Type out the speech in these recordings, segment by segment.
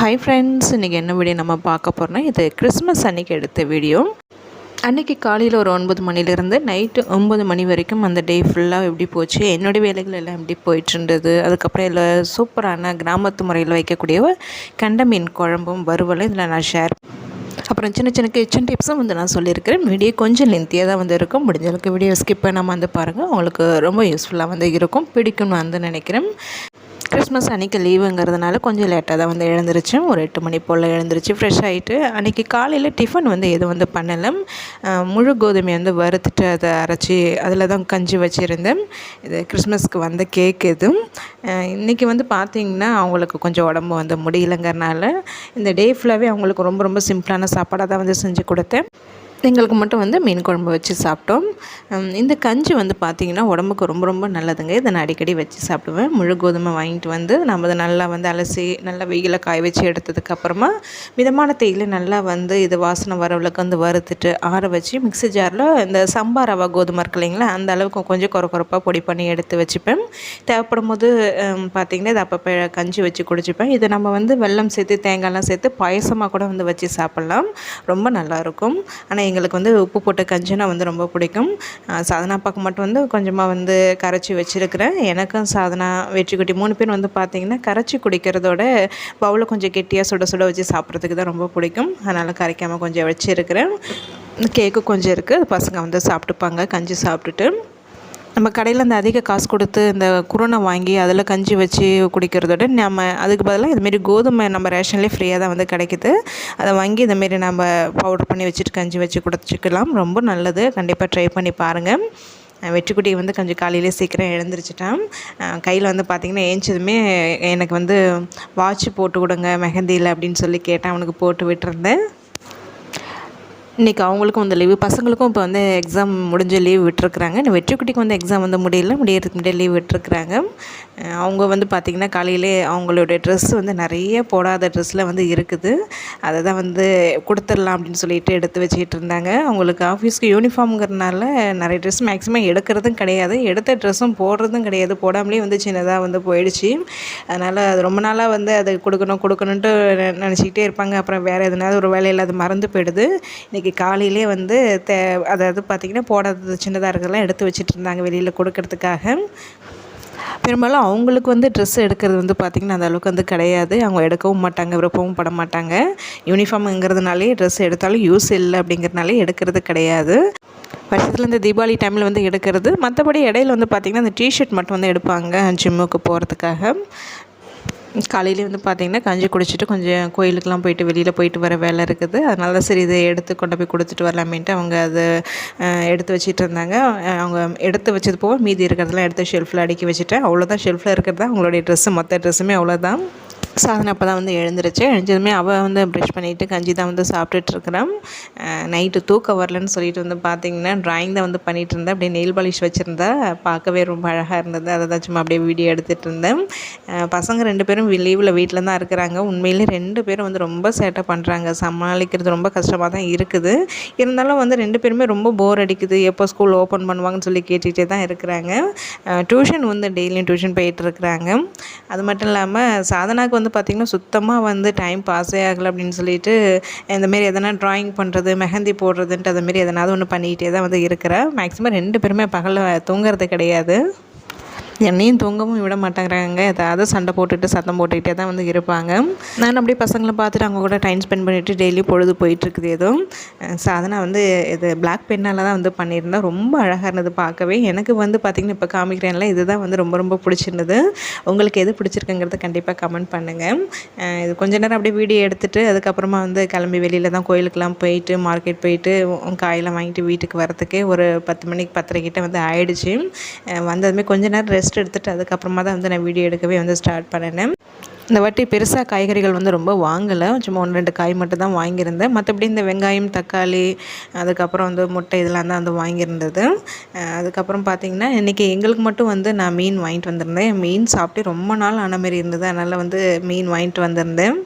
Hi friends இன்றைக்கி என்ன video நம்ம பார்க்க போகிறோம்னா இது கிறிஸ்மஸ் அன்னைக்கு எடுத்த வீடியோ அன்றைக்கி காலையில் ஒரு ஒன்பது மணிலேருந்து நைட்டு ஒம்பது மணி வரைக்கும் அந்த டே ஃபுல்லாக எப்படி போச்சு என்னுடைய வேலைகள் எல்லாம் எப்படி போயிட்டு இருந்தது அதுக்கப்புறம் இதில் சூப்பரான கிராமத்து முறையில் வைக்கக்கூடிய கண்ட மீன் குழம்பும் வறுவலும் இதில் நான் ஷேர் அப்புறம் சின்ன சின்ன கிச்சன் டிப்ஸும் வந்து நான் சொல்லியிருக்கிறேன். வீடியோ கொஞ்சம் லென்த்தியாக தான் வந்து இருக்கும். முடிஞ்சளவுக்கு வீடியோ ஸ்கிப் பண்ணாமல் வந்து பாருங்கள் உங்களுக்கு ரொம்ப யூஸ்ஃபுல்லாக வந்து இருக்கும். பிடிக்கும்னு வந்து நினைக்கிறேன். கிறிஸ்மஸ் அன்றைக்கி லீவுங்கிறதுனால கொஞ்சம் லேட்டாக தான் வந்து எழுந்துருச்சு. ஒரு எட்டு மணி போல் எழுந்துருச்சு. ஃப்ரெஷ் ஆகிட்டு அன்றைக்கி காலையில் டிஃபன் வந்து எதுவும் வந்து பண்ணலை. முழு கோதுமையை வந்து வறுத்துட்டு அதை அரைச்சி அதில் தான் கஞ்சி வச்சுருந்தேன். இது கிறிஸ்மஸ்க்கு வந்த கேக் இது. இன்றைக்கி வந்து பார்த்திங்கன்னா அவங்களுக்கு கொஞ்சம் உடம்பு வந்து முடியலங்கிறனால இந்த டே ஃபுல்லாகவே அவங்களுக்கு ரொம்ப ரொம்ப சிம்பிளான சாப்பாடாக தான் வந்து செஞ்சு கொடுத்தேன். எங்களுக்கு மட்டும் வந்து மீன் குழம்பு வச்சு சாப்பிட்டோம். இந்த கஞ்சி வந்து பார்த்திங்கன்னா உடம்புக்கு ரொம்ப ரொம்ப நல்லதுங்க. இதை நான் அடிக்கடி வச்சு சாப்பிடுவேன். முழு கோதுமை வாங்கிட்டு வந்து நம்ம அதை நல்லா வந்து அலசி நல்லா வெயில காய வச்சு எடுத்ததுக்கப்புறமா மிதமான தேயில நல்லா வந்து இது வாசனை வரவளுக்கு வந்து வறுத்துட்டு ஆற வச்சு மிக்ஸி ஜாரில் இந்த சம்பா ரவா கோதுமை இருக்கு இல்லைங்களா அந்த அளவுக்கு கொஞ்சம் குறை குறைப்பாக பொடி பண்ணி எடுத்து வச்சுப்பேன். தேவைப்படும் போது பார்த்திங்கன்னா இது அப்பப்போ கஞ்சி வச்சு குடிச்சுப்பேன். இதை நம்ம வந்து வெல்லம் சேர்த்து தேங்காய்லாம் சேர்த்து பாயசமாக கூட வந்து வச்சு சாப்பிட்லாம். ரொம்ப நல்லாயிருக்கும் ஆனால் எங்களுக்கு வந்து உப்பு போட்ட கஞ்சினா வந்து ரொம்ப பிடிக்கும். சாதனா அப்பாவுக்கு மட்டும் வந்து கொஞ்சமாக வந்து கரைச்சி வச்சுருக்கிறேன். எனக்கும் சாதனா வெற்றிக்குட்டி மூணு பேர் வந்து பார்த்திங்கன்னா கரைச்சி குடிக்கிறதோட பவுலில் கொஞ்சம் கெட்டியாக சுட சுட வச்சு சாப்பிட்றதுக்கு தான் ரொம்ப பிடிக்கும். அதனால் கரைக்காமல் கொஞ்சம் வச்சுருக்கிறேன். கேக்கு கொஞ்சம் இருக்குது பசங்க வந்து சாப்பிட்டுப்பாங்க கஞ்சி சாப்பிட்டுட்டு. நம்ம கடையில் இந்த அதிக காசு கொடுத்து இந்த குருணை வாங்கி அதில் கஞ்சி வச்சு குடிக்கிறதோட நம்ம அதுக்கு பதிலாக இதுமாரி கோதுமை நம்ம ரேஷன்லேயே ஃப்ரீயாக தான் வந்து கிடைக்குது. அதை வாங்கி இந்தமாரி நம்ம பவுடர் பண்ணி வச்சுட்டு கஞ்சி வச்சு குடிச்சிக்கலாம். ரொம்ப நல்லது. கண்டிப்பாக ட்ரை பண்ணி பாருங்கள் அஹ் வெற்றிக்குட்டி வந்து கொஞ்சம் காலையிலே சீக்கிரம் எழுந்திரிச்சிட்டான். கையில் வந்து பார்த்திங்கன்னா ஏஞ்சதுமே எனக்கு வந்து வாட்ச் போட்டு கொடுங்க மெஹந்தியில் அப்படின்னு சொல்லி கேட்டேன். அவனுக்கு போட்டு விட்டுருந்தேன். இன்றைக்கி அவங்களுக்கும் வந்து லீவு பசங்களுக்கும் இப்போ வந்து எக்ஸாம் முடிஞ்ச லீவ் விட்டுருக்குறாங்க. இன்னும் வெற்றிக்குட்டிக்கு வந்து எக்ஸாம் வந்து முடியல முடியறதுக்கு முன்னாடி லீவ் விட்டுருக்குறாங்க. அவங்க வந்து பார்த்திங்கன்னா காலையிலே அவங்களுடைய ட்ரெஸ் வந்து நிறைய போடாத ட்ரெஸ்ஸில் வந்து இருக்குது. அதை தான் வந்து கொடுத்துடலாம் அப்படின்னு சொல்லிட்டு எடுத்து வச்சுக்கிட்டு இருந்தாங்க. அவங்களுக்கு ஆஃபீஸ்க்கு யூனிஃபார்ம்ங்கிறதுனால நிறைய ட்ரெஸ் மேக்ஸிமம் எடுக்கிறதும் கிடையாது. எடுத்த ட்ரெஸ்ஸும் போடுறதும் கிடையாது. போடாமலே வந்து சின்னதாக வந்து போயிடுச்சு. அதனால் அது ரொம்ப நாளாக வந்து அது கொடுக்கணும் கொடுக்கணுன்ட்டு நினச்சிக்கிட்டே இருப்பாங்க. அப்புறம் வேறு எதனாவது ஒரு வேலையில் அது மறந்து போயிடுது. இன்றைக்கி காலையிலே வந்து தே அதாவது பார்த்திங்கன்னா போடாதது சின்னதாக இருக்கிறதெல்லாம் எடுத்து வச்சுட்டு இருந்தாங்க வெளியில் கொடுக்கறதுக்காக. பெரும்பாலும் அவங்களுக்கு வந்து ட்ரெஸ் எடுக்கிறது வந்து பார்த்திங்கன்னா அந்தளவுக்கு வந்து கிடையாது. அவங்க எடுக்கவும் மாட்டாங்க விருப்பமும் பட மாட்டாங்க. யூனிஃபார்ம்ங்கிறதுனாலே ட்ரெஸ் எடுத்தாலும் யூஸ் இல்லை அப்படிங்கிறதுனாலே எடுக்கிறது கிடையாது. வருஷத்தில் இந்த தீபாவளி டைமில் வந்து எடுக்கிறது. மற்றபடி இடையில வந்து பார்த்திங்கன்னா அந்த டிஷர்ட் மட்டும் வந்து எடுப்பாங்க ஜிம்முக்கு போகிறதுக்காக காலையிலே வந்து பார்த்திங்கன்னா கஞ்சி குடிச்சிட்டு கொஞ்சம் கோயிலுக்கெலாம் போயிட்டு வெளியில் போயிட்டு வர வேலை இருக்குது. அதனால தான் சரி இதை எடுத்து கொண்டு போய் கொடுத்துட்டு வரலாமேன்ட்டு அவங்க அதை எடுத்து வச்சிட்டு இருந்தாங்க. அவங்க எடுத்து வச்சது போக மீதி இருக்கிறதெல்லாம் எடுத்து ஷெல்ஃபில் அடுக்கி வச்சுட்டேன். அவ்வளோதான் ஷெல்ஃபில் இருக்கிறது தான். அவங்களுடைய ட்ரெஸ்ஸு மொத்த ட்ரெஸ்ஸுமே அவ்வளோதான் சாதனை அப்போ தான் வந்து எழுந்துருச்சு. எழுந்ததுமே அவள் வந்து ப்ரஷ் பண்ணிவிட்டு கஞ்சி தான் வந்து சாப்பிட்டுட்ருக்குறான் நைட்டு தூக்கம் வரலன்னு சொல்லிட்டு வந்து பார்த்தீங்கன்னா ட்ராயிங் தான் வந்து பண்ணிகிட்டு இருந்தேன் அப்படியே நெயில் பாலிஷ் வச்சுருந்தா பார்க்கவே ரொம்ப அழகாக இருந்தது. அதை தான் சும்மா அப்படியே வீடியோ எடுத்துகிட்டு இருந்தேன். பசங்க ரெண்டு பேரும் லீவில் வீட்டில் தான் இருக்கிறாங்க. உண்மையிலே ரெண்டு பேரும் வந்து ரொம்ப சேட்டை பண்ணுறாங்க சமாளிக்கிறது ரொம்ப கஷ்டமாக தான் இருக்குது. இருந்தாலும் வந்து ரெண்டு பேருமே ரொம்ப போர் அடிக்குது. எப்போ ஸ்கூல் ஓப்பன் பண்ணுவாங்கன்னு சொல்லி கேட்டுகிட்டே தான் இருக்கிறாங்க. டியூஷன் வந்து டெய்லியும் டியூஷன் போயிட்டுருக்குறாங்க. அது மட்டும் இல்லாமல் சாதனாக்கு வந்து பார்த்திங்கன்னா சுத்தமாக வந்து டைம் பாஸே ஆகலை அப்படின்னு சொல்லிட்டு இந்தமாரி எதனா ட்ராயிங் பண்ணுறது மெஹந்தி போடுறதுன்ட்டு அதுமாரி எதனாவது ஒன்று பண்ணிக்கிட்டே தான் வந்து இருக்கிறேன் மேக்ஸிமம் ரெண்டு பேருமே பகலில் தூங்குறது கிடையாது. என்னையும் தூங்கவும் விட மாட்டேங்கிறாங்க. ஏதாவது சண்டை போட்டுட்டு சத்தம் போட்டுக்கிட்டே தான் வந்து இருப்பாங்க. நான் அப்படியே பசங்களை பார்த்துட்டு அவங்க கூட டைம் ஸ்பெண்ட் பண்ணிவிட்டு டெய்லி பொழுது போயிட்டுருக்குது ஏதோ. சாதனை வந்து இது பிளாக் பென்னால் தான் வந்து பண்ணியிருந்தேன் ரொம்ப அழகாக இருந்தது பார்க்கவே. எனக்கு வந்து பார்த்திங்கன்னா இப்போ காமிக்கிறேன்ல இதுதான் வந்து ரொம்ப ரொம்ப பிடிச்சிருந்தது. உங்களுக்கு எது பிடிச்சிருக்குங்கிறத கண்டிப்பாக கமெண்ட் பண்ணுங்கள் இது கொஞ்ச நேரம் அப்படியே வீடியோ எடுத்துகிட்டு அதுக்கப்புறமா வந்து கிளம்பி வெளியில் தான் கோயிலுக்கெலாம் போயிட்டு மார்க்கெட் போயிட்டு காயெல்லாம் வாங்கிட்டு வீட்டுக்கு வரத்துக்கே ஒரு பத்து மணிக்கு பத்தரை கிட்ட வந்து ஆயிடுச்சு. வந்ததுமே கொஞ்ச நேரம் ரெஸ்ட் எடுத்துட்டு அதுக்கப்புறமா தான் வந்து நான் வீடியோ எடுக்கவே வந்து ஸ்டார்ட் பண்ணினேன். இந்த வாட்டி பெருசாக காய்கறிகள் வந்து ரொம்ப வாங்கலை. சும்மா ஒன்று ரெண்டு காய் மட்டும் தான் வாங்கியிருந்தேன். மற்றபடி இந்த வெங்காயம் தக்காளி அதுக்கப்புறம் வந்து முட்டை இதெல்லாம் தான் வந்து வாங்கியிருந்தது. அதுக்கப்புறம் பார்த்திங்கன்னா இன்றைக்கி எங்களுக்கு மட்டும் வந்து நான் மீன் வாங்கிட்டு வந்திருந்தேன். மீன் சாப்பிட்டு ரொம்ப நாள் ஆன மாரி இருந்தது. அதனால் வந்து மீன் வாங்கிட்டு வந்திருந்தேன்.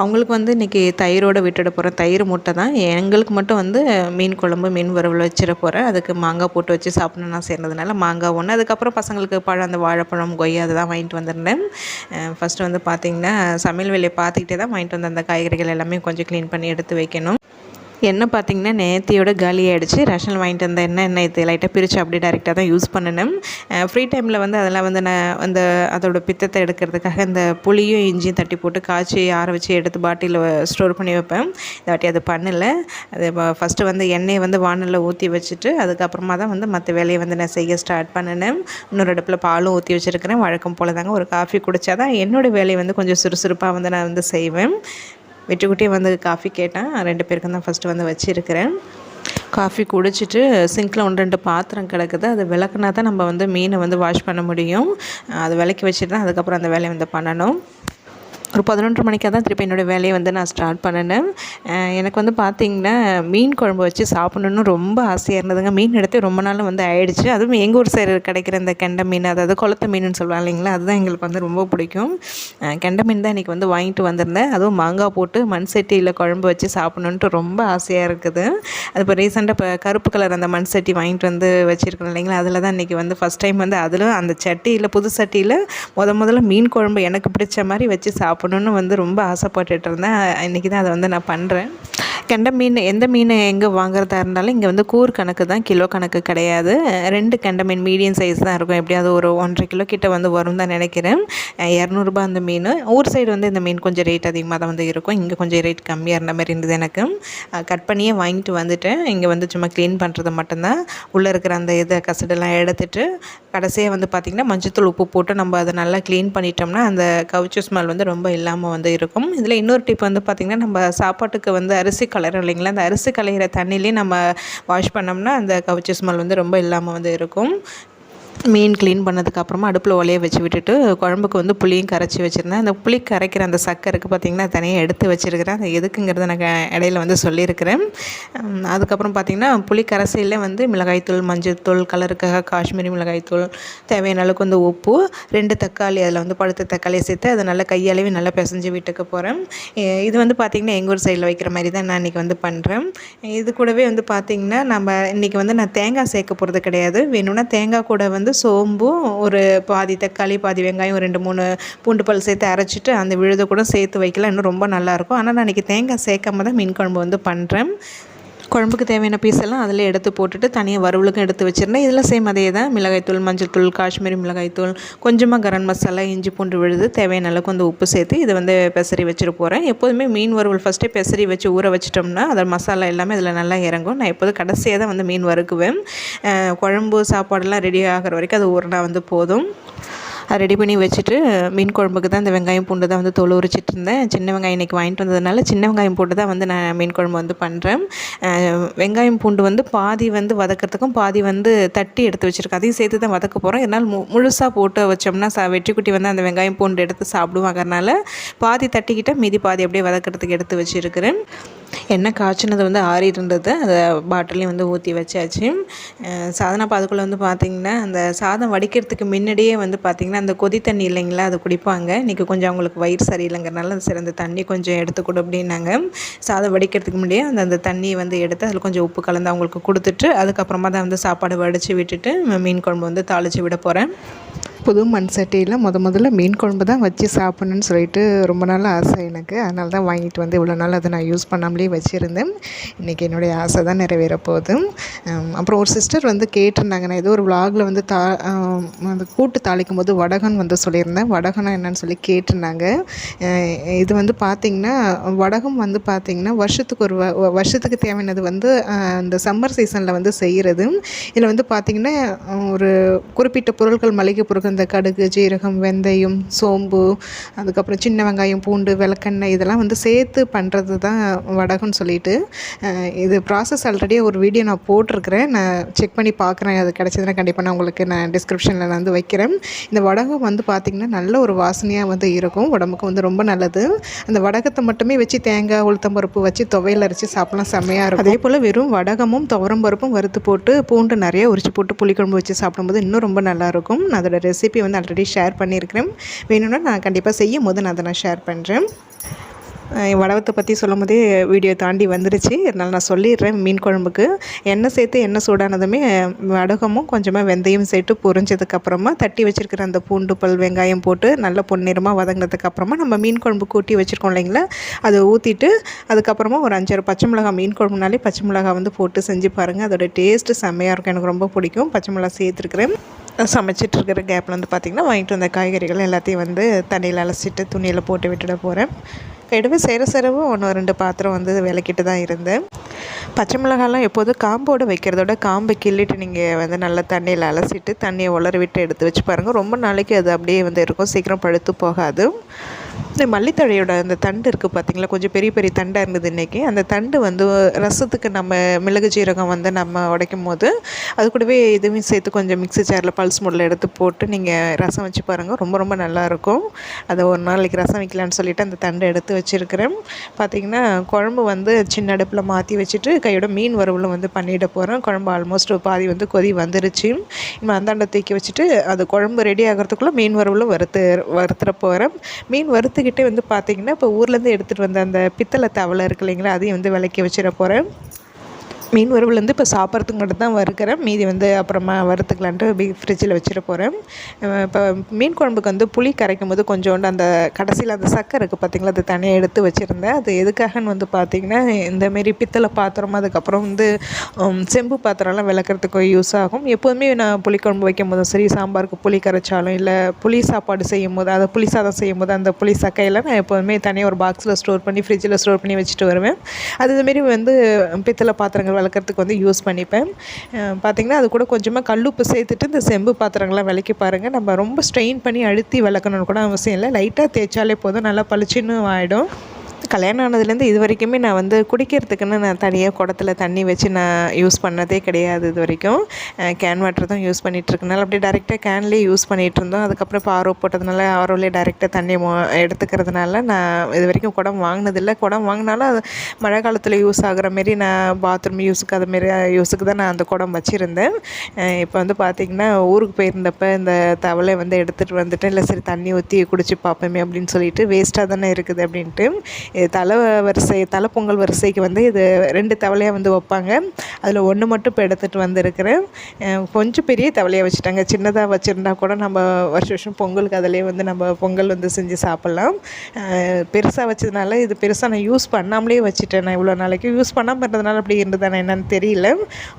அவங்களுக்கு வந்து இன்றைக்கி தயிரோடு விட்டுட போகிறேன் தயிர் முட்டை தான். எங்களுக்கு மட்டும் வந்து மீன் குழம்பு மீன் வறுவல் வச்சிட போகிறேன் அதுக்கு மாங்காய் போட்டு வச்சு சாப்பிடணும் நான் சேர்ந்ததுனால மாங்காய் ஒன்று அதுக்கப்புறம் பசங்களுக்கு பழம் அந்த வாழைப்பழம் கொய்யா அதெல்லாம் வாங்கிட்டு வந்திருந்தேன். ஃபஸ்ட்டு வந்து பார்த்திங்கன்னா சமையல் வேலையை பார்த்துக்கிட்டே தான் வாங்கிட்டு வந்த அந்த காய்கறிகள் எல்லாமே கொஞ்சம் க்ளீன் பண்ணி எடுத்து வைக்கணும். எண்ணெய் பார்த்திங்கன்னா நேத்தியோட காலி ஆகிடுச்சு ரேஷனில் வாங்கிட்டு வந்த எண்ணெய் எண்ணெய் இது லைட்டாக பிரித்து அப்படி டேரெக்டாக தான் யூஸ் பண்ணணும். ஃப்ரீ டைமில் வந்து அதெல்லாம் வந்து நான் அந்த அதோட பித்தத்தை எடுக்கிறதுக்காக இந்த புளியும் இஞ்சியும் தட்டி போட்டு காய்ச்சி ஆற வச்சு எடுத்து பாட்டிலில் ஸ்டோர் பண்ணி வைப்பேன். இந்த வாட்டி அது பண்ணலை. அது ஃபஸ்ட்டு வந்து எண்ணெயை வந்து வானலில் ஊற்றி வச்சுட்டு அதுக்கப்புறமா தான் வந்து மற்ற வேலையை வந்து நான் செய்ய ஸ்டார்ட் பண்ணினேன் இன்னொரு அடுப்பில் பாலும் ஊற்றி வச்சுருக்கிறேன். வழக்கம் போல் தாங்க ஒரு காஃபி குடித்தா தான் என்னோடய வேலையை வந்து கொஞ்சம் சுறுசுறுப்பாக வந்து நான் வந்து செய்வேன். வெற்றிக்குட்டி வந்து காஃபி கேட்டேன். ரெண்டு பேருக்கும் தான் ஃபஸ்ட்டு வந்து வச்சுருக்கிறேன். காஃபி குடிச்சிட்டு சிங்கில் ஒன்று ரெண்டு பாத்திரம் கிடக்குது. அது விளக்குனா தான் நம்ம வந்து மீனை வந்து வாஷ் பண்ண முடியும். அது விளக்கி வச்சுட்டு தான் அதுக்கப்புறம் அந்த வேலையை வந்து பண்ணணும். ஒரு பதினொன்று மணிக்காக தான் திருப்பி என்னோடய வேலையை வந்து நான் ஸ்டார்ட் பண்ணினேன். எனக்கு வந்து பார்த்திங்கன்னா மீன் குழம்பு வச்சு சாப்பிட்ணுன்னு ரொம்ப ஆசையாக இருந்ததுங்க. மீன் எடுத்து ரொம்ப நாள் வந்து ஆயிடுச்சு. அதுவும் எங்கள் ஊர் சைடு கிடைக்கிற இந்த கெண்டை மீன் அதாவது குளத்து மீன் சொல்லுவாங்க இல்லைங்களா? அதுதான் எங்களுக்கு வந்து ரொம்ப பிடிக்கும். கெண்டை மீன் தான் இன்றைக்கி வந்து வாங்கிட்டு வந்திருந்தேன். அதுவும் மாங்காய் போட்டு மண் சட்டியில் குழம்பு வச்சு சாப்பிட்ணுன்ட்டு ரொம்ப ஆசையாக இருக்குது. அது இப்போ ரீசெண்டாக இப்போ கருப்பு கலர் அந்த மண் சட்டி வாங்கிட்டு வந்து வச்சுருக்கோம் இல்லைங்களா? அதில் தான் இன்றைக்கி வந்து ஃபஸ்ட் டைம் வந்து அதில் அந்த சட்டியில் புது சட்டியில் முத முதல்ல மீன் குழம்பு எனக்கு பிடிச்ச மாதிரி வச்சு சாப்பிட்ணும். சாப்பிடணுன்னு வந்து ரொம்ப ஆசைப்பட்டுட்டு இருந்தேன். இன்றைக்கி தான் அதை வந்து நான் பண்ணுறேன் கெண்டை மீன் எந்த மீன் எங்கே வாங்குறதா இருந்தாலும் இங்கே வந்து கூறு கணக்கு தான் கிலோ கணக்கு கிடையாது. ரெண்டு கெண்டை மீன் மீடியம் சைஸ் தான் இருக்கும். எப்படியாவது ஒரு ஒன்றரை கிலோ கிட்ட வந்து வரும் தான் நினைக்கிறேன். இரநூறுபா அந்த மீன். ஊர் சைடு வந்து இந்த மீன் கொஞ்சம் ரேட் அதிகமாக தான் வந்து இருக்கும். இங்கே கொஞ்சம் ரேட் கம்மியாக இருந்த மாதிரி இருந்தது எனக்கு. கட் பண்ணியே வாங்கிட்டு வந்துட்டேன். இங்கே வந்து சும்மா க்ளீன் பண்ணுறது மட்டும்தான் உள்ளே இருக்கிற அந்த இதை கசடெல்லாம் எடுத்துட்டு கடைசியாக வந்து பார்த்திங்கன்னா மஞ்சத்தூள் உப்பு போட்டு நம்ம அதை நல்லா க்ளீன் பண்ணிட்டோம்னா அந்த கவுச்சு ஸ்மெல் வந்து ரொம்ப இல்லாமல் வந்து இருக்கும். இதில் இன்னொரு டிப் வந்து பார்த்திங்கன்னா நம்ம சாப்பாட்டுக்கு வந்து அரிசி கலரும் இல்லைங்களா? அந்த அரிசி கலையிற தண்ணியிலே நம்ம வாஷ் பண்ணோம்னா அந்த கவுச்சி ஸ்மெல் வந்து ரொம்ப இல்லாமல் வந்து இருக்கும். மீன் க்ளீன் பண்ணதுக்கப்புறமா அடுப்பில் ஒலையை வச்சு விட்டுட்டு குழம்புக்கு வந்து புளியும் கரைச்சி வச்சுருந்தேன். அந்த புளி கரைக்கிற அந்த சக்கருக்கு பார்த்திங்கன்னா தனியாக எடுத்து வச்சுருக்கிறேன். அது எதுக்குங்கிறத நான் இடையில வந்து சொல்லியிருக்கிறேன். அதுக்கப்புறம் பார்த்திங்கன்னா புளி கரைசையில் வந்து மிளகாய்த்தூள் மஞ்சள்தூள் கலருக்காக காஷ்மீரி மிளகாய்த்தூள் தேவையான அளவுக்கு வந்து உப்பு ரெண்டு தக்காளி அதில் வந்து பழுத்த தக்காளியை சேர்த்து அதை நல்லா கையாலேயே நல்லா பிசைஞ்சு வீட்டுக்கு போகிறேன் இது வந்து பார்த்திங்கன்னா எங்கள் ஊர் சைடில் வைக்கிற மாதிரி தான் நான் இன்றைக்கி வந்து பண்ணுறேன் இது கூடவே வந்து பார்த்திங்கன்னா நம்ம இன்றைக்கி வந்து நான் தேங்காய் சேர்க்க போகிறது கிடையாது. வேணும்னா தேங்காய் கூட வந்து சோம்பும் ஒரு பாதி தக்காளி பாதி வெங்காயம் ரெண்டு மூணு பூண்டு பல் சேர்த்து அரைச்சிட்டு அந்த விழுதை கூட சேர்த்து வைக்கலாம். இன்னும் ரொம்ப நல்லாயிருக்கும் ஆனால் நான் இன்றைக்கி தேங்காய் சேர்க்காம தான் மீன் குழம்பு வந்து பண்ணுறேன் குழம்புக்கு தேவையான பீஸ் எல்லாம் அதில் எடுத்து போட்டுட்டு தனியாக வறுவலுக்கும் எடுத்து வச்சுருந்தேன். இதில் சேம் அதே தான். மிளகாய்த்தூள் மஞ்சள்தூள் காஷ்மீரி மிளகாய்த்தூள் கொஞ்சமாக கரம் மசாலா இஞ்சி பூண்டு விழுது தேவையான அளவுக்கு வந்து உப்பு சேர்த்து இதை வந்து பெசரி வச்சுட்டு போகிறேன் எப்போதுமே மீன் வறுவல் ஃபஸ்ட்டே பெசரி வச்சு ஊற வச்சிட்டோம்னா அதில் மசாலா எல்லாமே இதில் நல்லா இறங்கும். நான் எப்போதும் கடைசியாக தான் வந்து மீன் வறுக்குவேன். குழம்பு சாப்பாடெல்லாம் ரெடி ஆகிற வரைக்கும் அது ஊறினா வந்து போதும். அதை ரெடி பண்ணி வச்சுட்டு மீன் குழம்புக்கு தான் இந்த வெங்காயம் பூண்டு தான் வந்து தோல் உரிச்சிட்டு இருந்தேன். சின்ன வெங்காயம் இன்றைக்கி வாங்கிட்டு வந்ததுனால சின்ன வெங்காயம் போட்டு தான் வந்து நான் மீன் குழம்பு வந்து பண்ணுறேன் வெங்காயம் பூண்டு வந்து பாதி வந்து வதக்கிறதுக்கும் பாதி வந்து தட்டி எடுத்து வச்சுருக்கேன். அதையும் சேர்த்து தான் வதக்க போகிறோம் இதனால் மு முழுசாக போட்டு வச்சோம்னா சா வெற்றிக்குட்டி வந்து அந்த வெங்காயம் பூண்டு எடுத்து சாப்பிடுவாங்கறனால பாதி தட்டிக்கிட்டால் மீதி பாதி அப்படியே வதக்கிறதுக்கு எடுத்து வச்சுருக்கிறேன். எண்ணெய் காய்ச்சினது வந்து ஆறி அதை பாட்டிலையும் வந்து ஊற்றி வச்சாச்சு. சாதனா பாதுக்குள்ளே வந்து பார்த்திங்கன்னா அந்த சாதம் வடிக்கிறதுக்கு முன்னாடியே வந்து பார்த்திங்கன்னா அந்த கொதி தண்ணி இல்லைங்களா அதை குடிப்பாங்க. இன்றைக்கி கொஞ்சம் அவங்களுக்கு வயிறு சரியில்லைங்கிறனால அந்த சிறந்த தண்ணி கொஞ்சம் எடுத்துக்கொடு அப்படின்னாங்க. சாதம் வடிக்கிறதுக்கு முன்னாடியே அந்த அந்த தண்ணியை வந்து எடுத்து அதில் கொஞ்சம் உப்பு கலந்து அவங்களுக்கு கொடுத்துட்டு அதுக்கப்புறமா தான் வந்து சாப்பாடு வடித்து விட்டுட்டு மீன் குழம்பு வந்து தாளித்து விட போகிறேன் புது மண் சட்டியில் முத முதல்ல மீன் குழம்பு தான் வச்சு சாப்பிட்ணுன்னு சொல்லிட்டு ரொம்ப நாள் ஆசை எனக்கு. அதனால தான் வாங்கிட்டு வந்து இவ்வளோ நாள் அதை நான் யூஸ் பண்ணாமலே வச்சுருந்தேன். இன்றைக்கி என்னுடைய ஆசை தான் நிறைவேற போகுது. அப்புறம் ஒரு சிஸ்டர் வந்து கேட்டிருந்தாங்க. நான் ஏதோ ஒரு விலாகில் வந்து தா அந்த கூட்டு தாளிக்கும் போது வடகன் வந்து சொல்லியிருந்தேன். வடகனா என்னன்னு சொல்லி கேட்டிருந்தாங்க. இது வந்து பார்த்திங்கன்னா வடகம் வந்து பார்த்திங்கன்னா வருஷத்துக்கு ஒரு வருஷத்துக்கு தேவையானது வந்து அந்த சம்மர் சீசனில் வந்து செய்கிறது இதில் வந்து பார்த்திங்கன்னா ஒரு குறிப்பிட்ட பொருட்கள் மளிகை பொருட்கள் இந்த கடுகு ஜீரகம் வெந்தயம் சோம்பு அதுக்கப்புறம் சின்ன வெங்காயம் பூண்டு விளக்கெண்ணெய் இதெல்லாம் வந்து சேர்த்து பண்ணுறது தான் வடகம்னு சொல்லிட்டு இது ப்ராசஸ் ஆல்ரெடி ஒரு வீடியோ நான் போட்டிருக்கிறேன். நான் செக் பண்ணி பார்க்குறேன். அது கிடச்சதுன்னா கண்டிப்பாக நான் உங்களுக்கு நான் டிஸ்கிரிப்ஷனில் நான் வந்து வைக்கிறேன். இந்த வடகம் வந்து பார்த்திங்கன்னா நல்ல ஒரு வாசனையாக வந்து இருக்கும். உடம்புக்கு வந்து ரொம்ப நல்லது. அந்த வடகத்தை மட்டுமே வச்சு தேங்காய் உளுத்தம் பருப்பு வச்சு துவையில் அரைச்சி சாப்பிட்லாம். செம்மையாக இருக்கும். அதே போல் வெறும் வடகமும் துவரம் பருப்பும் வறுத்து போட்டு பூண்டு நிறைய உரிச்சு போட்டு புளிக்குழம்பு வச்சு சாப்பிடும்போது இன்னும் ரொம்ப நல்லாயிருக்கும் அதோட ரெசிபி ரெசிபி வந்து ஆல்ரெடி ஷேர் பண்ணியிருக்கிறேன். வேணும்னா நான் கண்டிப்பாக செய்யும் போது நான் அதை நான் ஷேர் பண்ணுறேன் வடவத்தை பற்றி சொல்லும் போதே வீடியோ தாண்டி வந்துருச்சு. அதனால் நான் சொல்லிடுறேன் மீன் குழம்புக்கு. எண்ணெய் சேர்த்து எண்ணெய் சூடானதுமே வடகமும் கொஞ்சமாக வெந்தயம் சேர்த்து பொரிஞ்சதுக்கப்புறமா தட்டி வச்சுருக்கிற அந்த பூண்டு பல் வெங்காயம் போட்டு நல்லா பொன்னிறமாக வதங்கினதுக்கப்புறமா நம்ம மீன் குழம்பு கூட்டி வச்சுருக்கோம் இல்லைங்களா? அதை ஊற்றிட்டு அதுக்கப்புறமா ஒரு அஞ்சாறு பச்சை மிளகாய் மீன் குழம்புனாலே பச்சை மிளகாய் வந்து போட்டு செஞ்சு பாருங்கள் அதோட டேஸ்ட்டு செம்மையாக இருக்கும். எனக்கு ரொம்ப பிடிக்கும். பச்சை மிளகாய் சேர்த்துருக்குறேன். சமைச்சிட்ருக்கிற கேப்பில் வந்து பார்த்திங்கன்னா வாங்கிட்டு வந்த காய்கறிகள் எல்லாத்தையும் வந்து தண்ணியில் அலசிட்டு துணியில் போட்டு விட்டுட போகிறேன் கைடுவே சேர சேரவும் ஒன்று ரெண்டு பாத்திரம் வந்து விளக்கிட்டு தான் இருந்தேன். பச்சை மிளகாலாம் எப்போதும் காம்போடு வைக்கிறதோட காம்பை கிள்ளிட்டு நீங்கள் வந்து நல்லா தண்ணியில் அலசிட்டு தண்ணியை உலர விட்டு எடுத்து வச்சு பாருங்கள் ரொம்ப நாளைக்கு அது அப்படியே வந்து இருக்கும். சீக்கிரம் பழுத்து போகாது. இந்த மல்லித்தழையோட அந்த தண்டு இருக்குது பார்த்தீங்களா கொஞ்சம் பெரிய பெரிய தண்டாக இருந்தது இன்றைக்கி அந்த தண்டு வந்து ரசத்துக்கு நம்ம மிளகு ஜீரகம் வந்து நம்ம உடைக்கும் போது அது கூடவே இதுவும் சேர்த்து கொஞ்சம் மிக்ஸி ஜாரில் பல்ஸ் மூடில் எடுத்து போட்டு நீங்கள் ரசம் வச்சு பாருங்கள் ரொம்ப ரொம்ப நல்லாயிருக்கும் அதை ஒரு நாளைக்கு ரசம் வைக்கலான்னு சொல்லிட்டு அந்த தண்டை எடுத்து வச்சுருக்கிறேன். பார்த்திங்கன்னா குழம்பு வந்து சின்ன அடுப்பில் மாற்றி வச்சுட்டு கையோட மீன் வறுவலும் வந்து பண்ணிட போகிறேன் குழம்பு ஆல்மோஸ்ட் பாதி வந்து கொதி வந்துருச்சு. இப்போ அந்தாண்டை தூக்கி வச்சுட்டு அது குழம்பு ரெடி ஆகிறதுக்குள்ளே மீன் வறுவலும் வறுத்து வறுத்துற போகிறேன் மீன் அடுத்துக்கிட்டே வந்து பார்த்திங்கன்னா இப்போ ஊர்லேருந்து எடுத்துகிட்டு வந்த அந்த பித்தளை தவளை இருக்கு இல்லைங்களா அதையும் வந்து விளக்கி வச்சிட போகிறேன் மீன் வறுவல் வந்து இப்போ சாப்பிட்றதுக்கு தான் வறுக்கிறேன். மீதி வந்து அப்புறமா வறுத்துக்கலான்ட்டு ஃப்ரிட்ஜில் வச்சுட்டு போகிறேன். இப்போ மீன் குழம்புக்கு வந்து புளி கரைக்கும் போது கொஞ்சோண்டு அந்த கடைசியில் அந்த சக்கரை இருக்குது பார்த்திங்களா அது தனியாக எடுத்து வச்சுருந்தேன். அது எதுக்காகன்னு வந்து பார்த்திங்கன்னா இந்தமாரி பித்தளை பாத்திரம் அதுக்கப்புறம் வந்து செம்பு பாத்திரம்லாம் விளக்குறதுக்கு யூஸ் ஆகும். எப்போதுமே நான் புளிக்குழம்பு வைக்கும் போதும் சரி சாம்பாருக்கு புளி கரைச்சாலும் இல்லை புளி சாப்பாடு செய்யும் போது அதை புளி சாதம் செய்யும் போது அந்த புளி சக்கையில் நான் எப்போதுமே தனியாக ஒரு பாக்ஸில் ஸ்டோர் பண்ணி ஃப்ரிட்ஜில் ஸ்டோர் பண்ணி வச்சுட்டு வருவேன். அது இதுமாரி வந்து பித்தளை பாத்திரங்கள் வளர்க்குறதுக்கு வந்து யூஸ் பண்ணிப்பேன். பார்த்திங்கன்னா அது கூட கொஞ்சமாக கல்லுப்பு சேர்த்துட்டு இந்த செம்பு பாத்திரங்கள்லாம் விளக்கி பாருங்கள் நம்ம ரொம்ப ஸ்ட்ரெயின் பண்ணி அழுத்தி விளக்கணும்னு கூட அவசியம் இல்லை. லைட்டாக தேய்ச்சாலே போதும். நல்லா பளிச்சுன்னு ஆகிடும் கல்யாணம் ஆனதுலேருந்து இது வரைக்குமே நான் வந்து குடிக்கிறதுக்குன்னு நான் தனியாக குடத்துல தண்ணி வச்சு நான் யூஸ் பண்ணதே கிடையாது இது வரைக்கும். கேன் வாட்டர் தான் யூஸ் பண்ணிகிட்ருக்கனால அப்படியே டேரெக்டாக கேன்லேயே யூஸ் பண்ணிகிட்டு இருந்தோம் அதுக்கப்புறம் இப்போ ஆர்ஓ போட்டதுனால ஆர்ஓலேயே டேரெக்டாக தண்ணி எடுத்துக்கிறதுனால நான் இது வரைக்கும் குடம் வாங்கினதில்லை. குடம் வாங்கினாலும் அது மழை காலத்தில் யூஸ் ஆகிற மாரி நான் பாத்ரூம் யூஸுக்கு அதுமாரி யூஸுக்கு தான் நான் அந்த குடம் வச்சுருந்தேன். இப்போ வந்து பார்த்திங்கன்னா ஊருக்கு போயிருந்தப்போ இந்த தவளை வந்து எடுத்துகிட்டு வந்துட்டேன் இல்லை சரி தண்ணி ஊற்றி குடிச்சு பார்ப்போமே அப்படின்னு சொல்லிட்டு வேஸ்ட்டாக தானே இருக்குது அப்படின்ட்டு தலை வரிசை தலை பொங்கல் வரிசைக்கு வந்து இது ரெண்டு தவளையாக வந்து வைப்பாங்க. அதில் ஒன்று மட்டும் இப்போ எடுத்துகிட்டு வந்திருக்கிறேன். கொஞ்சம் பெரிய தவளையாக வச்சுட்டாங்க. சின்னதாக வச்சுருந்தா கூட நம்ம வருஷம் வருஷம் பொங்கலுக்கு அதிலே வந்து நம்ம பொங்கல் வந்து செஞ்சு சாப்பிட்லாம். பெருசாக வச்சதுனால இது பெருசாக நான் யூஸ் பண்ணாமலே வச்சுட்டேன். நான் இவ்வளோ நாளைக்கு யூஸ் பண்ணாமல் இருந்ததுனால அப்படி இருந்ததானே என்னன்னு தெரியல.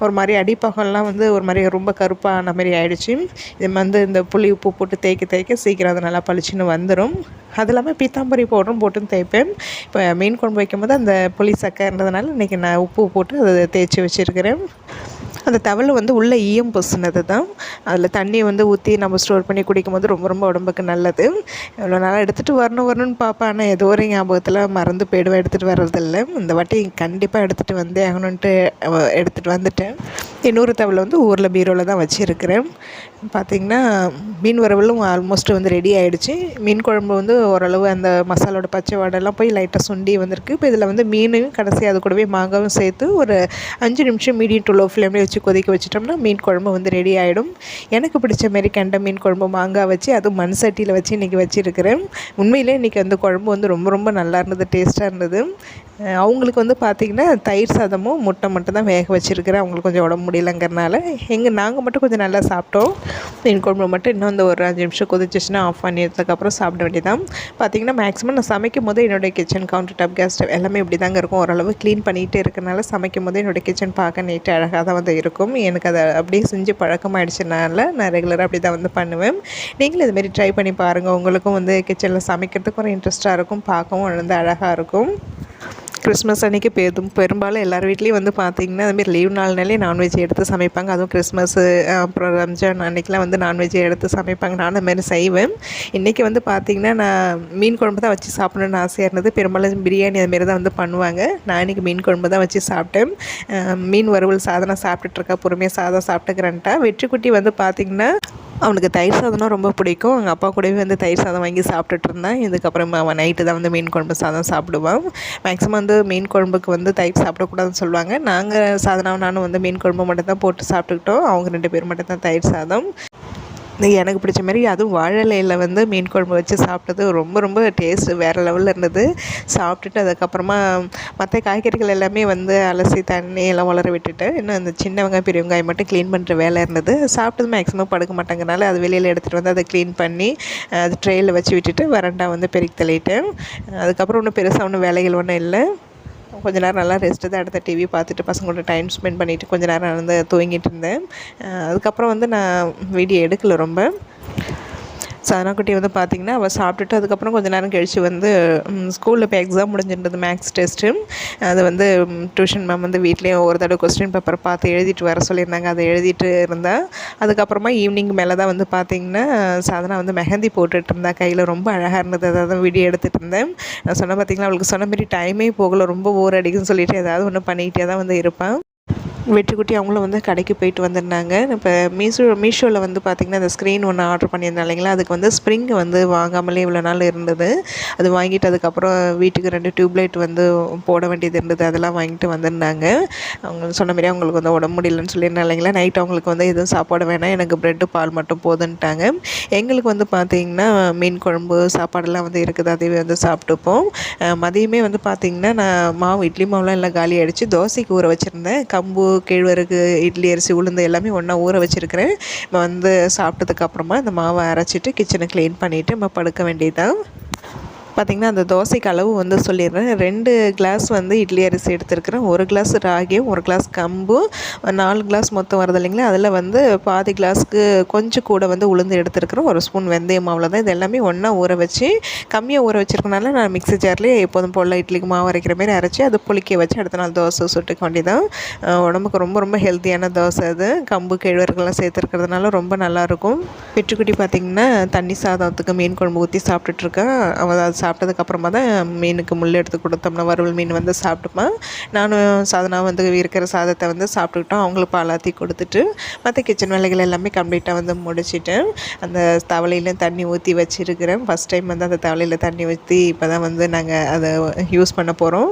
ஒரு மாதிரி அடிப்பாகம்லாம் வந்து ஒரு மாதிரி ரொம்ப கருப்பான மாதிரி ஆயிடுச்சு. இது வந்து இந்த புளி உப்பு போட்டு தேய்க்க தேய்க்க சீக்கிரம் அது நல்லா பளிச்சுன்னு வந்துடும் அது இல்லாமல் பீத்தாம்பரி பவுடரும் போட்டும் தேய்ப்பேன். இப்போ மீன் குழம்பு வைக்கும்போது அந்த புளி சக்கைன்றதுனால இன்றைக்கி நான் உப்பு போட்டு அதை தேய்ச்சி வச்சுருக்கிறேன். அந்த தவளை வந்து உள்ளே ஈயம் பொசுனது தான். அதில் தண்ணியை வந்து ஊற்றி நம்ம ஸ்டோர் பண்ணி குடிக்கும் போது ரொம்ப ரொம்ப உடம்புக்கு நல்லது. இவ்வளோ நாளாக எடுத்துகிட்டு வரணும் வரணும்னு பார்ப்பேன் ஆனால் ஏதோ ஒரு ஞாபகத்தில் மறந்து போயிடுவேன் எடுத்துகிட்டு வர்றதில்ல. இந்த வாட்டி கண்டிப்பாக எடுத்துகிட்டு வந்தே ஆகணுன்ட்டு எடுத்துகிட்டு வந்துட்டேன். இன்னொரு தவளை வந்து ஊரில் பீரோவில் தான் வச்சுருக்கிறேன். பார்த்திங்கன்னா மீன் வறுவலும் ஆல்மோஸ்ட் வந்து ரெடி ஆகிடுச்சு மீன் குழம்பு வந்து ஓரளவு அந்த மசாலோட பச்சை வாடெல்லாம் போய் லைட்டாக சுண்டி வந்திருக்கு. இப்போ இதில் வந்து மீனையும் கடைசி அது கூடவே மாங்காவும் சேர்த்து ஒரு அஞ்சு நிமிஷம் மீடியம் டு லோ ஃப்ளேம்லேயே வச்சு கொதிக்க வச்சிட்டோம்னா மீன் குழம்பு வந்து ரெடி ஆகிடும் எனக்கு பிடிச்ச மாரி கெண்ட மீன் குழம்பு மாங்காய் வச்சு அதுவும் மண் சட்டியில் வச்சு இன்றைக்கி வச்சுருக்கிறேன். உண்மையிலே இன்றைக்கி அந்த குழம்பு வந்து ரொம்ப ரொம்ப நல்லா இருந்தது டேஸ்ட்டாக இருந்தது. அவங்களுக்கு வந்து பார்த்திங்கன்னா தயிர் சாதமும் முட்டை மட்டும் தான் வேக வச்சுருக்கிறேன். அவங்களுக்கு கொஞ்சம் உடம்பு முடியலங்கிறனால. எங்கள் நாங்கள் மட்டும் கொஞ்சம் நல்லா சாப்பிட்டோம். மீன் குழம்பு மட்டும் இன்னும் இந்த ஒரு அஞ்சு நிமிஷம் கொதிச்சிச்சுன்னா ஆஃப் பண்ணியதுக்கப்புறம் சாப்பிட வேண்டியதான் பார்த்திங்கன்னா மேக்ஸிமம் நான் சமைக்கும் போது என்னுடைய kitchen counter top gas stove எல்லாமே இப்படி தாங்க இருக்கும். ஓரளவு க்ளீன் பண்ணிகிட்டே இருக்கனால சமைக்கும் போது என்னோடய கிச்சன் பார்க்க நீட்டு அழகாக தான் வந்து இருக்கும். எனக்கு அதை அப்படியே செஞ்சு பழக்கமாயிடுச்சுனால நான் ரெகுலராக அப்படி தான் வந்து பண்ணுவேன். நீங்களும் இதுமாரி ட்ரை பண்ணி பாருங்கள் உங்களுக்கும் வந்து கிச்சனில் சமைக்கிறதுக்கு ஒரு இன்ட்ரெஸ்ட்டாக இருக்கும். பார்க்கவும் வந்து அழகாக இருக்கும். கிறிஸ்மஸ் அன்றைக்கி பெரும் பெரும்பாலும் எல்லார் வீட்லேயும் வந்து பார்த்திங்கன்னா அதுமாரி லீவ் நாள்னாலே நான்வெஜ் எடுத்து சமைப்பாங்க. அதுவும் கிறிஸ்மஸ்ஸு அப்புறம் ரம்ஜான் அன்றைக்கெலாம் வந்து நான்வெஜ் எடுத்து சமைப்பாங்க. நானும் அந்தமாரி செய்வேன். இன்றைக்கி வந்து பார்த்திங்கன்னா நான் மீன் குழம்பு தான் வச்சு சாப்பிடணுன்னு ஆசையாக இருந்தது. பெரும்பாலும் பிரியாணி அதுமாரி தான் வந்து பண்ணுவாங்க. நான் இன்றைக்கி மீன் குழம்பு தான் வச்சு சாப்பிட்டேன். மீன் வறுவல் சாதனம் சாப்பிட்டுட்ருக்கா பொறுமையாக சாதம் சாப்பிட்டுக்கிறேன்ட்டா. வெற்றிக்குட்டி வந்து பார்த்திங்கன்னா அவனுக்கு தயிர் சாதம்னா ரொம்ப பிடிக்கும். அவங்க அப்பா கூடவே வந்து தயிர் சாதம் வாங்கி சாப்பிட்டுட்டு இருந்தேன். இதுக்கப்புறம் அவன் நைட்டு தான் வந்து மீன் குழம்பு சாதம் சாப்பிடுவான். மேக்ஸிமம் வந்து மீன் குழம்புக்கு வந்து தயிர் சாப்பிடக்கூடாதுன்னு சொல்லுவாங்க. நாங்கள் சாதனாவும் நானும் வந்து மீன் குழம்பு மட்டும் தான் போட்டு சாப்பிட்டுக்கிட்டோம். அவங்க ரெண்டு பேர் மட்டும் தான் தயிர் சாதம். எனக்கு பிடிச்ச மாதிரி அதுவும் வாழலையில் வந்து மீன் குழம்பு வச்சு சாப்பிட்டது ரொம்ப ரொம்ப டேஸ்ட்டு வேறு லெவலில் இருந்தது. சாப்பிட்டுட்டு அதுக்கப்புறமா மற்ற காய்கறிகள் எல்லாமே வந்து அலசி தண்ணி எல்லாம் வளர விட்டுட்டு இன்னும் அந்த சின்ன வெங்காயம் பெரிய வெங்காயம் மட்டும் க்ளீன் பண்ணுற வேலை இருந்தது. சாப்பிட்டது மேக்ஸிமம் படுக்க மாட்டாங்கனால அது வெளியில் எடுத்துகிட்டு வந்து அதை க்ளீன் பண்ணி அது ட்ரெயில் வச்சு விட்டுட்டு வரண்டா வந்து பெருக்கி தள்ளிட்டேன். அதுக்கப்புறம் ஒன்றும் பெருசாக ஒன்றும் வேலைகள் ஒன்றும் இல்லை. கொஞ்ச நேரம் நல்லா ரெஸ்ட்டு தான் எடுத்த டிவி பார்த்துட்டு பசங்களோட டைம் ஸ்பெண்ட் பண்ணிவிட்டு கொஞ்ச நேரம் வந்து தூங்கிட்டு இருந்தேன். அதுக்கப்புறம் வந்து நான் வீடியோ எடுக்கலை ரொம்ப. சதனாக்குட்டி வந்து பார்த்திங்கன்னா அவள் சாப்பிட்டுட்டு அதுக்கப்புறம் கொஞ்சம் நேரம் கழித்து வந்து ஸ்கூலில் இப்போ எக்ஸாம் முடிஞ்சிருந்தது மேக்ஸ் டெஸ்ட்டு அது வந்து டியூஷன் மேம் வந்து வீட்லேயும் ஒரு தடவை கொஸ்டின் பேப்பர் பார்த்து எழுதிட்டு வர சொல்லியிருந்தாங்க. அதை எழுதிட்டு இருந்தால் அதுக்கப்புறமா ஈவினிங் மேலே தான் வந்து பார்த்திங்கன்னா சாதனா வந்து மெஹந்தி போட்டுட்டு இருந்தா. கையில் ரொம்ப அழகாக இருந்தது. அதாவது வீடியோ எடுத்துகிட்டு இருந்தேன். நான் சொன்ன பார்த்திங்கன்னா அவளுக்கு சொன்ன மாதிரி டைமே போகல. ரொம்ப ஓர் அடிக்குன்னு சொல்லிட்டு ஏதாவது ஒன்று பண்ணிக்கிட்டே தான் வந்து இருப்பான் வெற்றிக்குட்டி அவங்களும் வந்து கடைக்கு போயிட்டு வந்திருந்தாங்க. இப்போ மீஷோ மீஷோவில் வந்து பார்த்திங்கன்னா அந்த ஸ்க்ரீன் ஒன்று ஆர்டர் பண்ணியிருந்தேன் இல்லைங்களா? அதுக்கு வந்து ஸ்ப்ரிங் வந்து வாங்காமலே இவ்வளோ நாள் இருந்தது. அது வாங்கிட்டு அதுக்கப்புறம் வீட்டுக்கு ரெண்டு டியூப்லைட் வந்து போட வேண்டியது இருந்தது. அதெல்லாம் வாங்கிட்டு வந்திருந்தாங்க. அவங்க சொன்ன மாதிரி அவங்களுக்கு வந்து உடம்பு முடியலன்னு சொல்லியிருந்தேன் இல்லைங்களா? நைட் அவங்களுக்கு வந்து எதுவும் சாப்பாடு வேணாம். எனக்கு ப்ரெட்டு பால் மட்டும் போதுன்ட்டாங்க. எங்களுக்கு வந்து பார்த்திங்கன்னா மீன் குழம்பு சாப்பாடெல்லாம் வந்து இருக்குது. அதையே வந்து சாப்பிட்டுப்போம். மதியமே வந்து பார்த்திங்கன்னா நான் மாவு இட்லி மாவுலாம் எல்லாம் காலி அடித்து தோசைக்கு ஊற வச்சுருந்தேன். கம்பு கேழ்வரகு இட்லி அரிசி உளுந்து எல்லாமே ஒன்றா ஊற வச்சுருக்கிறேன். இப்போ வந்து சாப்பிட்டதுக்கப்புறமா இந்த மாவை அரைச்சிட்டு கிச்சனை க்ளீன் பண்ணிவிட்டு நம்ம படுக்க வேண்டியதுதான். பார்த்திங்கன்னா அந்த தோசைக்கு அளவு வந்து சொல்லிடுறேன். ரெண்டு கிளாஸ் வந்து இட்லி அரிசி எடுத்துருக்கிறேன். ஒரு கிளாஸ் ராகியும் ஒரு கிளாஸ் கம்பும் நாலு கிளாஸ் மொத்தம் வருது இல்லைங்களா? அதில் வந்து பாதி கிளாஸ்க்கு கொஞ்சம் கூட வந்து உளுந்து எடுத்துருக்குறோம் ஒரு ஸ்பூன் வெந்தயம் மாவில் தான். இது எல்லாமே ஒன்றா ஊற வச்சு கம்மியாக ஊற வச்சுருக்கனால நான் மிக்ஸி ஜார்லேயே எப்போதும் போல் இட்லிக்கு மாவு அரைக்கிற மாதிரி அரைச்சி அதை புளிக்க வச்சு அடுத்த நாள் தோசை சுட்டுக்க வேண்டியதான் உடம்புக்கு ரொம்ப ரொம்ப ஹெல்த்தியான தோசை அது. கம்பு கிழவர்கள்லாம் சேர்த்துருக்கிறதுனால ரொம்ப நல்லாயிருக்கும் பெற்றுக்குட்டி பார்த்திங்கன்னா தண்ணி சாதத்துக்கு மீன் குழம்பு ஊற்றி சாப்பிட்டுட்ருக்கேன் அவள் அது சாப்பிட்டதுக்கப்புறமா தான் மீனுக்கு முள் எடுத்து கொடுத்தோம்னா வறுவல் மீன் வந்து சாப்பிட்டுப்பேன் நானும் சாதனா வந்து இருக்கிற சாதத்தை வந்து சாப்பிட்டுக்கிட்டோம். அவங்களுக்கு பாலாத்தி கொடுத்துட்டு மற்ற கிச்சன் வேலைகள் எல்லாமே கம்ப்ளீட்டாக வந்து முடிச்சுட்டேன். அந்த தவளையில் தண்ணி ஊற்றி வச்சுருக்கிறேன். ஃபஸ்ட் டைம் வந்து அந்த தவளையில் தண்ணி ஊற்றி இப்போ தான் வந்து நாங்கள் அதை யூஸ் பண்ண போகிறோம்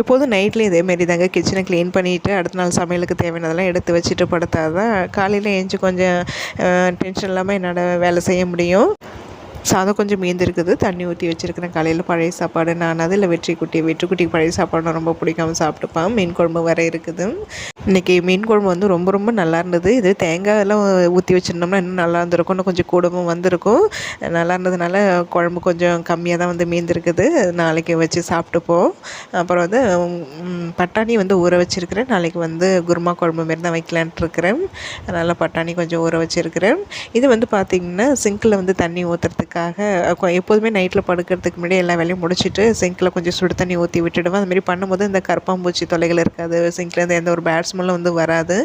இப்போது நைட்லேயும் இதேமாரி தாங்க கிச்சனை க்ளீன் பண்ணிவிட்டு அடுத்த நாள் சமையலுக்கு தேவையானதெல்லாம் எடுத்து வச்சுட்டு படுத்தா தான் காலையில் ஏஞ்சி கொஞ்சம் டென்ஷன் இல்லாமல் என்னோட வேலை செய்ய முடியும். சாதம் கொஞ்சம் மீந்திருக்குது. தண்ணி ஊற்றி வச்சுருக்கிறேன் காலையில் பழைய சாப்பாடு. நான் அதில் வெற்றி குட்டி வெற்றி குட்டிக்கு பழைய சாப்பாடு ரொம்ப பிடிக்காம சாப்பிட்டுப்பேன். மீன் குழம்பு வர இருக்குது. இன்றைக்கி மீன் குழம்பு வந்து ரொம்ப ரொம்ப நல்லா இருந்தது. இது தேங்காயெல்லாம் ஊற்றி வச்சுருந்தோம்னா இன்னும் நல்லா இருந்திருக்கும். இன்னும் கொஞ்சம் கூடவும் வந்திருக்கும். நல்லா இருந்ததுனால குழம்பு கொஞ்சம் கம்மியாக தான் வந்து மீந்திருக்குது. நாளைக்கு வச்சு சாப்பிட்டுப்போம். அப்புறம் வந்து பட்டாணி வந்து ஊற வச்சுருக்கிறேன். நாளைக்கு வந்து குருமா குழம்பு மாரி தான் வைக்கலான்ட்டு இருக்கிறேன். அதனால் பட்டாணி கொஞ்சம் ஊற வச்சுருக்கிறேன். இது வந்து பார்த்திங்கன்னா சிங்கில் வந்து தண்ணி பண்ணுறதுக்காக எப்போதுமே நைட்டில் படுக்கிறதுக்கு முன்னாடி எல்லா வேலையும் முடிச்சுட்டு சிங்கில் கொஞ்சம் சுடு தண்ணி ஊற்றி விட்டுடுவேன். அதுமாரி பண்ணும்போது இந்த கருப்பாம்பூச்சி தொலைகள் இருக்காது. சிங்க்லேருந்து எந்த ஒரு பேட் ஸ்மெல்லும் வந்து வராது.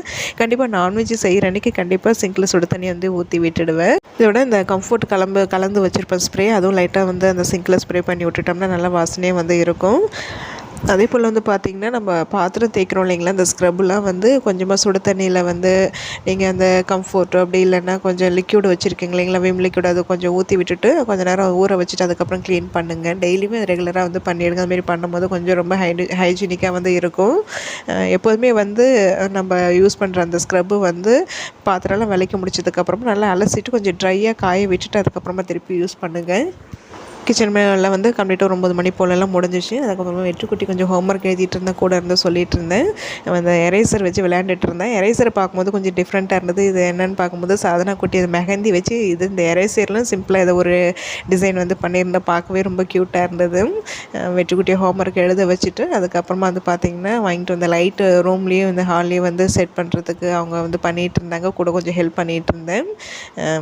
கண்டிப்பாக நான்வெஜ் செய்கிற அன்றைக்கி கண்டிப்பாக சிங்கில் சுடு தண்ணி வந்து ஊற்றி விட்டுடுவேன். இதோட இந்த கம்ஃபர்ட் கலம்பு கலந்து வச்சுருப்பேன் ஸ்ப்ரே அதுவும் லைட்டாக வந்து அந்த சிங்கில் ஸ்ப்ரே பண்ணி விட்டுட்டோம்னா நல்லா வாசனையே வந்து இருக்கும். அதே போல் வந்து பார்த்திங்கன்னா நம்ம பாத்திரம் தேய்க்கிறோம் இல்லைங்களா? அந்த ஸ்க்ரப்லாம் வந்து கொஞ்சமாக சுடு தண்ணியில் வந்து நீங்கள் அந்த கம்ஃபோர்ட்டு அப்படி இல்லைன்னா கொஞ்சம் லிக்யூடு வச்சுருக்கீங்க இல்லைங்களா? விம் லிக்யூட் அதை கொஞ்சம் ஊற்றி விட்டுட்டு கொஞ்சம் நேரம் ஊற வச்சுட்டு அதுக்கப்புறம் க்ளீன் பண்ணுங்கள் டெய்லியுமே ரெகுலராக வந்து பண்ணிவிடுங்க அதுமாரி பண்ணும்போது கொஞ்சம் ரொம்ப ஹைடி ஹைஜீனிக்காக வந்து இருக்கும். எப்போதுமே வந்து நம்ம யூஸ் பண்ணுற அந்த ஸ்க்ரப்பு வந்து பாத்திரம்லாம் விலைக்கு முடிச்சதுக்கப்புறமா நல்லா அலசிட்டு கொஞ்சம் ட்ரையாக காய விட்டுட்டு அதுக்கப்புறமா திருப்பி யூஸ் பண்ணுங்கள் கிச்சன் மேலே வந்து கம்ப்ளீட்டாக ஒரு ஒம்பது மணி போலெல்லாம் முடிஞ்சிச்சு. அதுக்கப்புறமா வெற்றிக்குட்டி கொஞ்சம் ஹோம்ஒர்க் எழுதிட்டு இருந்தேன் கூட இருந்து சொல்லிட்டு இருந்தேன். அந்த எரேசர் வச்சு விளையாண்டுட்டு இருந்தேன். எரேசர் பார்க்கும்போது கொஞ்சம் டிஃப்ரெண்ட்டாக இருந்தது. இது என்னென்னு பார்க்கும்போது சாதனா குட்டி அது மெஹந்தி வச்சு இது இந்த எரேசர்லாம் சிம்பிளாக ஏதோ ஒரு டிசைன் வந்து பண்ணியிருந்தேன் பார்க்கவே ரொம்ப க்யூட்டாக இருந்தது. வெற்றிக்குட்டியை ஹோம்ஒர்க் எழுத வச்சுட்டு அதுக்கப்புறமா வந்து பார்த்திங்கன்னா வாங்கிட்டு வந்த லைட்டு ரூம்லேயும் இந்த ஹால்லேயும் வந்து செட் பண்ணுறதுக்கு அவங்க வந்து பண்ணிகிட்டு இருந்தாங்க. கூட கொஞ்சம் ஹெல்ப் பண்ணிகிட்டு இருந்தேன்.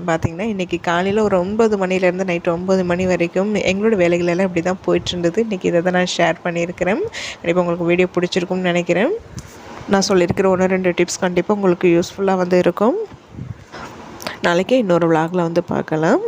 பார்த்திங்கன்னா இன்றைக்கி காலையில் ஒரு ஒன்பது மணிலேருந்து நைட்டு ஒம்பது மணி வரைக்கும் எங்களோட வேலைகளெல்லாம் இப்படி தான் போயிட்டுருந்தது. இன்றைக்கி இதை தான் நான் ஷேர் பண்ணியிருக்கிறேன். கண்டிப்பாக உங்களுக்கு வீடியோ பிடிச்சிருக்கும்னு நினைக்கிறேன். நான் சொல்லியிருக்கிற ஒன்று ரெண்டு டிப்ஸ் கண்டிப்பாக உங்களுக்கு யூஸ்ஃபுல்லாக வந்து இருக்கும். நாளைக்கே இன்னொரு விலாகில் வந்து பார்க்கலாம்.